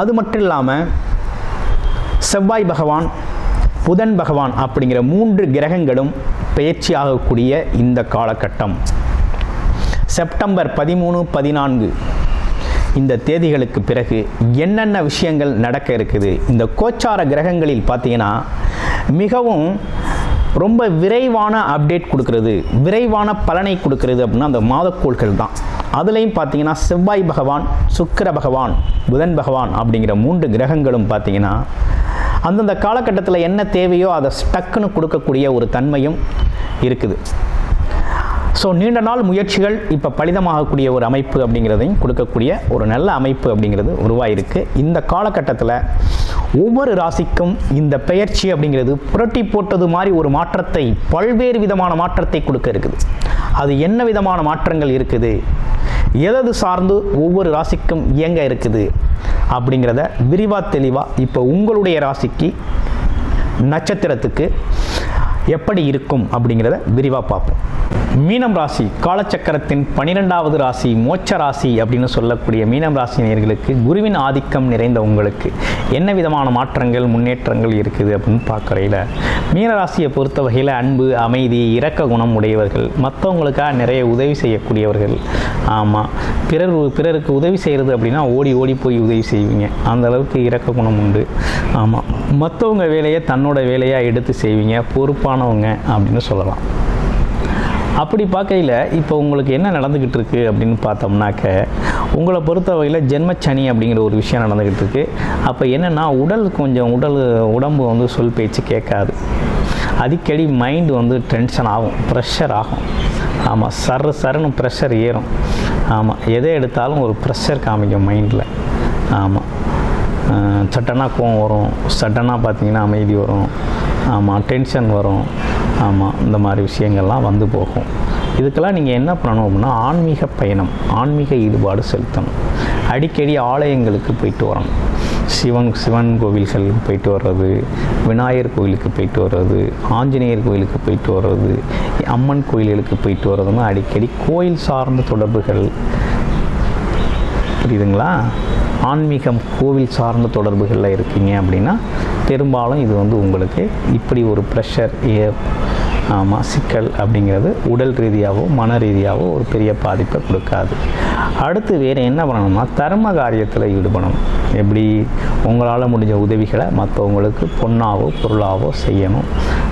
அது மட்டும் இல்லாமல் செவ்வாய் பகவான் புதன் பகவான் அப்படிங்கிற மூன்று கிரகங்களும் பெயர்ச்சியாகக்கூடிய இந்த காலகட்டம். செப்டம்பர் பதிமூணு பதினான்கு இந்த தேதிகளுக்கு பிறகு என்னென்ன விஷயங்கள் நடக்க இருக்குது? இந்த கோச்சார கிரகங்களில் பார்த்தீங்கன்னா மிகவும் ரொம்ப விரைவான அப்டேட் கொடுக்கறது. விரைவான பலனை கொடுக்கறது அப்படின்னா அந்த மாதக்கோள்கள் தான். அதுலேயும் பார்த்தீங்கன்னா செவ்வாய் பகவான் சுக்கிர பகவான் புதன் பகவான் அப்படிங்கிற மூன்று கிரகங்களும் பார்த்தீங்கன்னா அந்தந்த காலகட்டத்தில் என்ன தேவையோ அதை ஸ்டக்குன்னு கொடுக்கக்கூடிய ஒரு தன்மையும் இருக்குது. ஸோ நீண்ட நாள் முயற்சிகள் இப்போ பலிதமாகக்கூடிய ஒரு அமைப்பு அப்படிங்கிறதையும் கொடுக்கக்கூடிய ஒரு நல்ல அமைப்பு அப்படிங்கிறது உருவாயிருக்கு. இந்த காலகட்டத்தில் ஒவ்வொரு ராசிக்கும் இந்த பெயர்ச்சி அப்படிங்கிறது புரட்டி போட்டது மாதிரி ஒரு மாற்றத்தை பல்வேறு விதமான மாற்றத்தை கொடுக்க இருக்குது. அது என்ன விதமான மாற்றங்கள் இருக்குது? எதது சார்ந்து ஒவ்வொரு ராசிக்கும் இயங்க இருக்குது? அப்படிங்கிறத விரிவாக தெளிவாக இப்போ உங்களுடைய ராசிக்கு நட்சத்திரத்துக்கு எப்படி இருக்கும் அப்படிங்கிறத விரிவாக பார்ப்போம். மீனம் ராசி காலச்சக்கரத்தின் பனிரெண்டாவது ராசி மோட்ச ராசி அப்படின்னு சொல்லக்கூடிய மீனம் ராசி நேர்களுக்கு குருவின் ஆதிக்கம் நிறைந்த உங்களுக்கு என்ன விதமான மாற்றங்கள் முன்னேற்றங்கள் இருக்குது அப்படின்னு பார்க்குறையில் மீனராசியை பொறுத்த வகையில் அன்பு அமைதி இரக்க குணம் உடையவர்கள். மற்றவங்களுக்காக நிறைய உதவி செய்யக்கூடியவர்கள். ஆமாம் பிறர் பிறருக்கு உதவி செய்கிறது அப்படின்னா ஓடி ஓடி போய் உதவி செய்வீங்க. அந்த அளவுக்கு இரக்க குணம் உண்டு. ஆமாம் மற்றவங்க வேலையை தன்னோட வேலையாக எடுத்து செய்வீங்க. பொறுப்பானவங்க அப்படின்னு சொல்லலாம். அப்படி பார்க்கையில் இப்போ உங்களுக்கு என்ன நடந்துக்கிட்டு இருக்குது அப்படின்னு பார்த்தோம்னாக்க உங்களை பொறுத்த வகையில் ஜென்மச்சனி அப்படிங்கிற ஒரு விஷயம் நடந்துக்கிட்டு இருக்குது அப்போ என்னென்னா உடல் கொஞ்சம் உடல் உடம்பு வந்து சொல் பேச்சு கேட்காது. அடிக்கடி மைண்டு வந்து டென்ஷன் ஆகும் ப்ரெஷர் ஆகும். ஆமாம் சர் சருன்னு ப்ரெஷர் ஏறும். ஆமாம் எதை எடுத்தாலும் ஒரு ப்ரெஷர் காமிக்கும் மைண்டில் ஆமாம் சட்டனாக கோவம் வரும். சட்டனாக பார்த்தீங்கன்னா அமைதி வரும். ஆமாம் டென்ஷன் வரும். ஆமாம் இந்த மாதிரி விஷயங்கள்லாம் வந்து போகும். இதுக்கெல்லாம் நீங்கள் என்ன பண்ணணும் அப்படின்னா ஆன்மீக பயணம் ஆன்மீக ஈடுபாடு செலுத்தணும். அடிக்கடி ஆலயங்களுக்கு போயிட்டு வரணும். சிவன் சிவன் கோவில்களுக்கு போயிட்டு வர்றது விநாயகர் கோவிலுக்கு போயிட்டு வர்றது ஆஞ்சநேயர் கோவிலுக்கு போயிட்டு வர்றது அம்மன் கோயில்களுக்கு போயிட்டு வர்றதுன்னு அடிக்கடி கோயில் சார்ந்த தொடர்புகள். புரியுதுங்களா? ஆன்மீகம் கோவில் சார்ந்த தொடர்புகளில் இருக்கீங்க அப்படின்னா பெரும்பாலும் இது வந்து உங்களுக்கு இப்படி ஒரு ப்ரெஷர் ஏ ஆமாம் சிக்கல் அப்படிங்கிறது உடல் ரீதியாகவோ மன ரீதியாகவோ ஒரு பெரிய பாதிப்பை கொடுக்காது. அடுத்து வேறு என்ன பண்ணணும்னா தர்ம காரியத்தில் ஈடுபடணும். எப்படி? உங்களால் முடிஞ்ச உதவிகளை மற்றவங்களுக்கு பொண்ணாவோ பொருளாவோ செய்யணும்.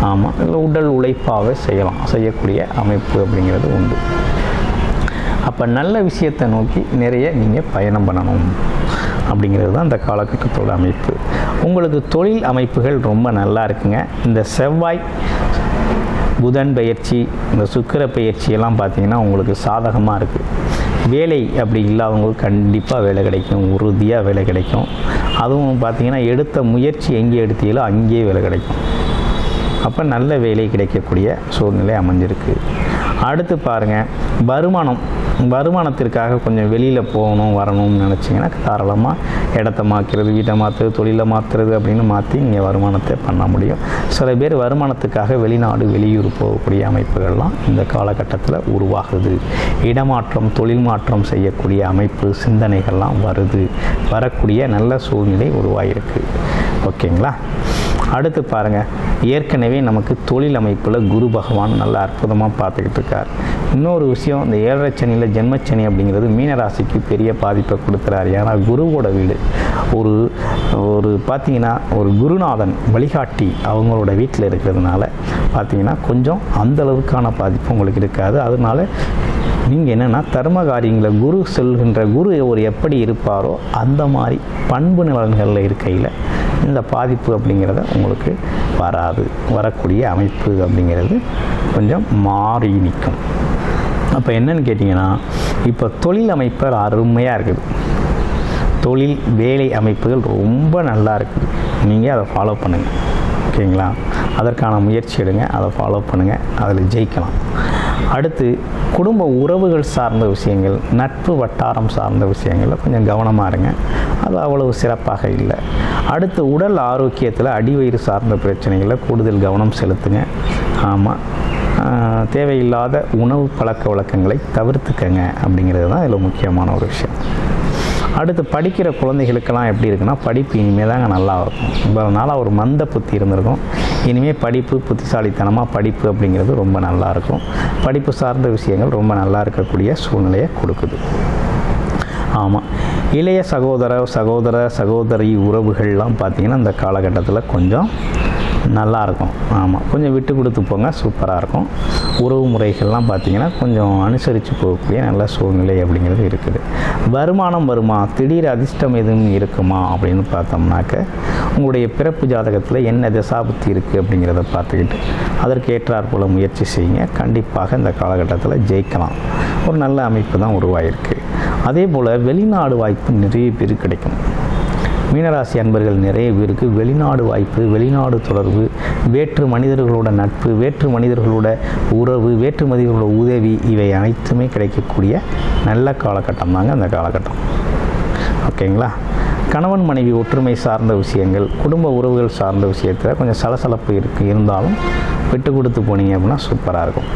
ஆமாம் இல்லை உடல் உழைப்பாகவே செய்யலாம். செய்யக்கூடிய அமைப்பு அப்படிங்கிறது உண்டு. அப்போ நல்ல விஷயத்தை நோக்கி நிறைய நீங்கள் பயணம் பண்ணணும். அப்படிங்கிறது தான் இந்த காலகட்டத்தோட அமைப்பு. உங்களுக்கு தொழில் அமைப்புகள் ரொம்ப நல்லா இருக்குங்க. இந்த செவ்வாய் புதன் பயிற்சி இந்த சுக்கிர பயிற்சியெல்லாம் பார்த்தீங்கன்னா உங்களுக்கு சாதகமாக இருக்குது வேலை அப்படி இல்லாதவங்களுக்கு கண்டிப்பாக வேலை கிடைக்கும். உறுதியாக வேலை கிடைக்கும். அதுவும் பார்த்தீங்கன்னா எடுத்த முயற்சி எங்கே எடுத்தீங்களோ அங்கேயே வேலை கிடைக்கும். அப்போ நல்ல வேலை கிடைக்கக்கூடிய சூழ்நிலை அமைஞ்சிருக்கு. அடுத்து பாருங்கள் வருமானம். வருமானத்திற்காக கொஞ்சம் வெளியில் போகணும் வரணும்னு நினச்சிங்கன்னா தாராளமாக இடத்த மாற்றுறது வீட்டை மாற்றுறது தொழிலை மாற்றுறது அப்படின்னு மாற்றி இங்கே வருமானத்தை பண்ண முடியும். சில பேர் வருமானத்துக்காக வெளிநாடு வெளியூர் போகக்கூடிய அமைப்புகள்லாம் இந்த காலகட்டத்தில் உருவாகுது. இடமாற்றம் தொழில் மாற்றம் செய்யக்கூடிய அமைப்பு சிந்தனைகள்லாம் வருது. வரக்கூடிய நல்ல சூழ்நிலை உருவாகிருக்கு ஓகேங்களா? அடுத்து பாருங்கள் ஏற்கனவே நமக்கு தொழில் அமைப்பில் குரு பகவான் நல்லா அற்புதமாக பார்த்துக்கிட்டு இருக்கார். இன்னொரு விஷயம் இந்த ஏழரை சனியில் ஜென்மச்சனி அப்படிங்கிறது மீனராசிக்கு பெரிய பாதிப்பை கொடுக்குறாரு. ஏன்னா குருவோட வீடு. ஒரு ஒரு பார்த்தீங்கன்னா ஒரு குருநாதன் வழிகாட்டி அவங்களோட வீட்டில் இருக்கிறதுனால பார்த்தீங்கன்னா கொஞ்சம் அந்த அளவுக்கான பாதிப்பு உங்களுக்கு இருக்காது. அதனால நீங்கள் என்னென்னா தர்ம காரியங்களை குரு செல்கின்ற குரு ஒரு எப்படி இருப்பாரோ அந்த மாதிரி பண்பு நலன்களில் இருக்கையில் இந்த பாதிப்பு அப்படிங்கிறத உங்களுக்கு வராது. வரக்கூடிய அமைப்பு அப்படிங்கிறது கொஞ்சம் மாறி நிற்கும். அப்போ என்னன்னு கேட்டிங்கன்னா இப்போ தொழில் அமைப்பு அருமையாக இருக்குது. தொழில் வேலை அமைப்புகள் ரொம்ப நல்லா இருக்குது. நீங்கள் அதை ஃபாலோ பண்ணுங்கள் ஓகேங்களா? அதற்கான முயற்சி எடுங்க அதை ஃபாலோ பண்ணுங்கள் அதில் ஜெயிக்கலாம். அடுத்து குடும்ப உறவுகள் சார்ந்த விஷயங்கள் நட்பு வட்டாரம் சார்ந்த விஷயங்களில் கொஞ்சம் கவனமாக இருங்க. அது அவ்வளவு சிறப்பாக இல்லை. அடுத்து உடல் ஆரோக்கியத்தில் அடிவயிறு சார்ந்த பிரச்சனைகளில் கூடுதல் கவனம் செலுத்துங்க. ஆமாம் தேவையில்லாத உணவு பழக்க வழக்கங்களை தவிர்த்துக்கங்க அப்படிங்கிறது தான் இதில் முக்கியமான ஒரு விஷயம். அடுத்து படிக்கிற குழந்தைகளுக்கெல்லாம் எப்படி இருக்குன்னா படிப்பு இனிமேல் தாங்க நல்லா இருக்கும் இவ்வளோ நாளாக ஒரு மந்த புத்தி இருந்திருக்கும். இனிமேல் படிப்பு புத்திசாலித்தனமாக படிப்பு அப்படிங்கிறது ரொம்ப நல்லா இருக்கும் படிப்பு சார்ந்த விஷயங்கள் ரொம்ப நல்லா இருக்கக்கூடிய சூழ்நிலையை கொடுக்குது. ஆமாம் இளைய சகோதர சகோதர சகோதரி உறவுகள்லாம் பார்த்திங்கன்னா இந்த காலகட்டத்தில் கொஞ்சம் நல்லா இருக்கும் ஆமாம் கொஞ்சம் விட்டு கொடுத்து போங்க சூப்பராக இருக்கும். உறவு முறைகள்லாம் பார்த்திங்கன்னா கொஞ்சம் அனுசரித்து போகக்கூடிய நல்ல சூழ்நிலை அப்படிங்கிறது இருக்குது. வருமானம் வருமா? திடீர் அதிர்ஷ்டம் எதுவும் இருக்குமா? அப்படின்னு பார்த்தோம்னாக்க உங்களுடைய பிறப்பு ஜாதகத்தில் என்ன திசாபுத்தி இருக்குது அப்படிங்கிறத பார்த்துக்கிட்டு அதற்கு ஏற்றாற் போல முயற்சி செய்யுங்க. கண்டிப்பாக இந்த காலகட்டத்தில் ஜெயிக்கலாம். ஒரு நல்ல அமைப்பு தான் உருவாயிருக்கு. அதே போல் வெளிநாடு வாய்ப்பு நிறைய பேர் கிடைக்கும். மீனராசி அன்பர்கள் நிறைய பேருக்கு வெளிநாடு வாய்ப்பு வெளிநாடு தொடர்பு வேற்று மனிதர்களோட நட்பு வேற்று மனிதர்களோட உறவு வேற்று மனிதர்களோட உதவி இவை அனைத்துமே கிடைக்கக்கூடிய நல்ல காலகட்டம் தாங்க அந்த காலகட்டம். ஓகேங்களா? கணவன் மனைவி ஒற்றுமை சார்ந்த விஷயங்கள் குடும்ப உறவுகள் சார்ந்த விஷயத்தில் கொஞ்சம் சலசலப்பு இருக்கு இருந்தாலும் விட்டு கொடுத்து போனீங்க அப்படின்னா சூப்பராக இருக்கும்.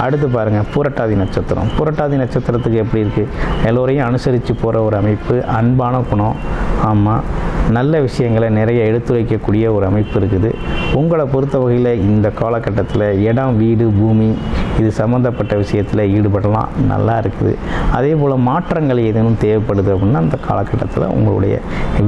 அடுத்து பாருங்கள் புரட்டாதி நட்சத்திரம். புரட்டாதி நட்சத்திரத்துக்கு எப்படி இருக்குது எல்லோரையும் அனுசரித்து போகிற ஒரு அமைப்பு அன்பான குணம் ஆமாம் நல்ல விஷயங்களை நிறைய எடுத்துரைக்கக்கூடிய ஒரு அமைப்பு இருக்குது. உங்களை பொறுத்த வகையில் இந்த காலகட்டத்தில் இடம் வீடு பூமி இது சம்மந்தப்பட்ட விஷயத்தில் ஈடுபடலாம் நல்லா இருக்குது. அதே போல் மாற்றங்கள் ஏதேனும் தேவைப்படுது அப்படின்னா அந்த காலகட்டத்தில் உங்களுடைய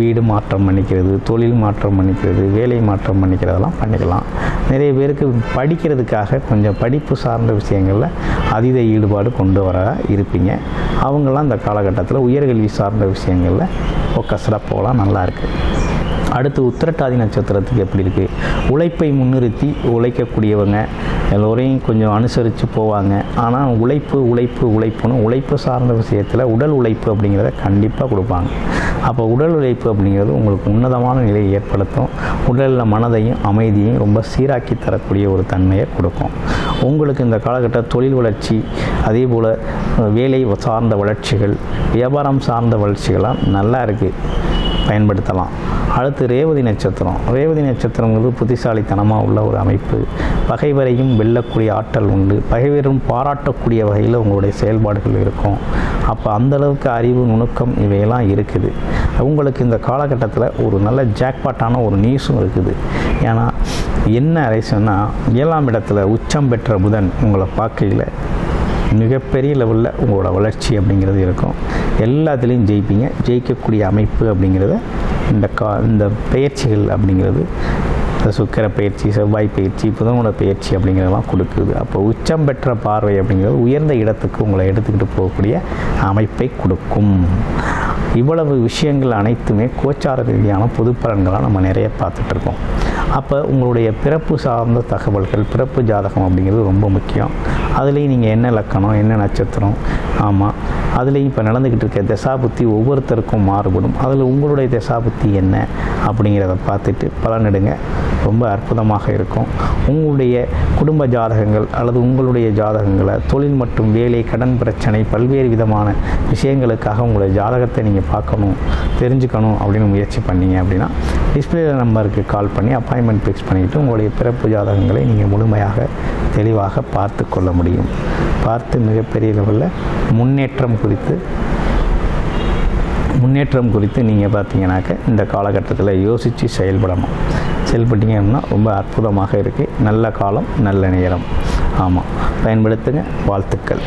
வீடு மாற்றம் பண்ணிக்கிறது தொழில் மாற்றம் பண்ணிக்கிறது வேலை மாற்றம் பண்ணிக்கிறதெல்லாம் பண்ணிக்கலாம். நிறைய பேருக்கு படிக்கிறதுக்காக கொஞ்சம் படிப்பு சார்ந்த விஷயங்களில் அதீத ஈடுபாடு கொண்டு வர இருப்பீங்க. அவங்களாம் அந்த காலகட்டத்தில் உயர்கல்வி சார்ந்த விஷயங்களில் ஃபோக்கஸ்டாக போகலாம் நல்லா இருக்குது அடுத்து உத்திரட்டாதி நட்சத்திரத்துக்கு எப்படி இருக்குது உழைப்பை முன்னிறுத்தி உழைக்கக்கூடியவங்க எல்லோரையும் கொஞ்சம் அனுசரித்து போவாங்க. ஆனால் உழைப்பு உழைப்பு உழைப்புன்னு உழைப்பு சார்ந்த விஷயத்தில் உடல் உழைப்பு அப்படிங்கிறத கண்டிப்பாக கொடுப்பாங்க. அப்போ உடல் உழைப்பு அப்படிங்கிறது உங்களுக்கு உன்னதமான நிலையை ஏற்படுத்தும். உடலில் மனதையும் அமைதியையும் ரொம்ப சீராக்கி தரக்கூடிய ஒரு தன்மையை கொடுக்கும். உங்களுக்கு இந்த காலகட்ட தொழில் வளர்ச்சி அதே போல் வேலை சார்ந்த வளர்ச்சிகள் வியாபாரம் சார்ந்த வளர்ச்சிகள்லாம் நல்லா இருக்குது பயன்படுத்தலாம். அடுத்து ரேவதி நட்சத்திரம். ரேவதி நட்சத்திரங்கிறது புத்திசாலித்தனமாக உள்ள ஒரு அமைப்பு. பகைவரையும் வெல்லக்கூடிய ஆற்றல் உண்டு. பகைவரும் பாராட்டக்கூடிய வகையில் உங்களுடைய செயல்பாடுகள் இருக்கும். அப்போ அந்தளவுக்கு அறிவு நுணுக்கம் இவையெல்லாம் இருக்குது. உங்களுக்கு இந்த காலகட்டத்தில் ஒரு நல்ல ஜாக்பாட்டான ஒரு நியூஸும் இருக்குது. ஏன்னா என்ன அரேசன்னா ஏழாம் இடத்துல உச்சம் பெற்ற புதன் உங்களை பார்க்கையில் மிகப்பெரிய லெவலில் உங்களோட வளர்ச்சி அப்படிங்கிறது இருக்கும். எல்லாத்துலேயும் ஜெயிப்பீங்க. ஜெயிக்கக்கூடிய அமைப்பு அப்படிங்கிறத இந்த கா இந்த பயிற்சிகள் அப்படிங்கிறது இந்த சுக்கிர பயிற்சி செவ்வாய் பயிற்சி புதனோட பயிற்சி அப்படிங்கிறதெல்லாம் கொடுக்குது. அப்போ உச்சம் பெற்ற பார்வை அப்படிங்கிறது உயர்ந்த இடத்துக்கு உங்களை எடுத்துக்கிட்டு போகக்கூடிய அமைப்பை கொடுக்கும். இவ்வளவு விஷயங்கள் அனைத்துமே கோச்சார ரீதியான பொது பலன்களாக நம்ம நிறைய பார்த்துட்ருக்கோம் அப்போ உங்களுடைய பிறப்பு சார்ந்த தகவல்கள் பிறப்பு ஜாதகம் அப்படிங்கிறது ரொம்ப முக்கியம். அதுலேயும் நீங்கள் என்ன லக்கணம் என்ன நட்சத்திரம்? ஆமாம் அதுலேயும் இப்போ நடந்துக்கிட்டு இருக்க தசாபுத்தி ஒவ்வொருத்தருக்கும் மாறுபடும். அதில் உங்களுடைய தசாபுத்தி என்ன அப்படிங்கிறத பார்த்துட்டு பலனிடுங்க ரொம்ப அற்புதமாக இருக்கும். உங்களுடைய குடும்ப ஜாதகங்கள் அல்லது உங்களுடைய ஜாதகங்களை தொழில் மற்றும் வேலை கடன் பிரச்சனை பல்வேறு விதமான விஷயங்களுக்காக உங்களுடைய ஜாதகத்தை நீங்கள் பார்க்கணும் தெரிஞ்சுக்கணும் அப்படின்னு முயற்சி பண்ணீங்க அப்படின்னா டிஸ்பிளேல நம்பருக்கு கால் பண்ணி அப்பாயின்மெண்ட் ஃபிக்ஸ் பண்ணிவிட்டு உங்களுடைய பிறப்பு ஜாதகங்களை நீங்கள் முழுமையாக தெளிவாக பார்த்து கொள்ள முடியும். பார்த்து மிகப்பெரிய லெவலில் முன்னேற்றம் குறித்து முன்னேற்றம் குறித்து நீங்கள் பார்த்தீங்கன்னாக்க இந்த காலகட்டத்தில் யோசித்து செயல்படணும். செயல்பட்டீங்கன்னா ரொம்ப அற்புதமாக இருக்குது நல்ல காலம் நல்ல நேரம். ஆமாம் பயன்படுத்துங்க. வாழ்த்துக்கள்.